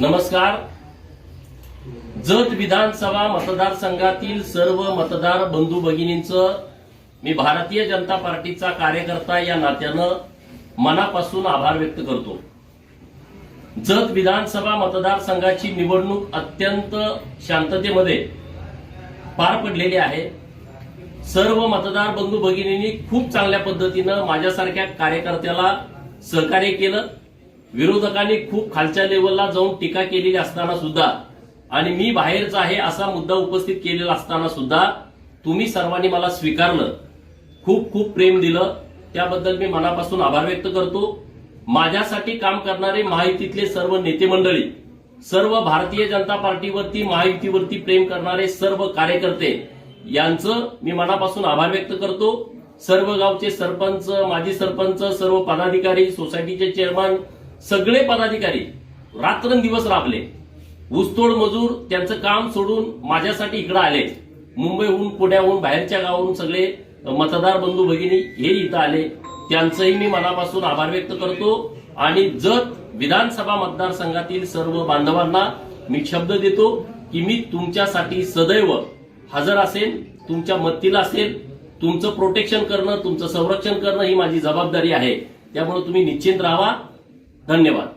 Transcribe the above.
नमस्कार. जत विधानसभा मतदारसंघातील सर्व मतदार बंधू भगिनींचं मी भारतीय जनता पार्टीचा कार्यकर्ता या नात्यानं मनापासून आभार व्यक्त करतो. जत विधानसभा मतदारसंघाची निवडणूक अत्यंत शांततेमध्ये पार पडलेली आहे. सर्व मतदार बंधू भगिनींनी खूप चांगल्या पद्धतीनं माझ्यासारख्या कार्यकर्त्याला सहकार्य केलं. विरोधकांनी खूप खालच्या लेवलला जाऊन टीका केलेली असताना सुद्धा आणि मी बाहेरचा आहे असा मुद्दा उपस्थित केलेला असताना सुद्धा तुम्ही सर्वांनी मला स्वीकारलं. खूप खूप प्रेम दिलं. त्याबद्दल मी मनापासून आभार व्यक्त करतो. माझ्यासाठी काम करणारे महायुतीतले सर्व नेते मंडळी सर्व भारतीय जनता पार्टीवरती महायुतीवरती प्रेम करणारे सर्व कार्यकर्ते यांचं मी मनापासून आभार व्यक्त करतो. सर्व गावचे सरपंच माजी सरपंच सर्व पदाधिकारी सोसायटीचे चेअरमन सगळे पदाधिकारी रात्रंदिवस राबले. ऊसतोड मजूर त्यांचं काम सोडून माझ्यासाठी इकडे आले. मुंबईहून पुण्याहून बाहेरच्या गावाहून सगळे मतदार बंधू भगिनी हे इथं आले. त्यांचंही मी मनापासून आभार व्यक्त करतो. आणि जत विधानसभा मतदारसंघातील सर्व बांधवांना मी शब्द देतो की मी तुमच्यासाठी सदैव हजर असेल तुमच्या मदतीला असेल. तुमचं प्रोटेक्शन करणं तुमचं संरक्षण करणं ही माझी जबाबदारी आहे. त्यामुळे तुम्ही निश्चिंत राहा. धन्यवाद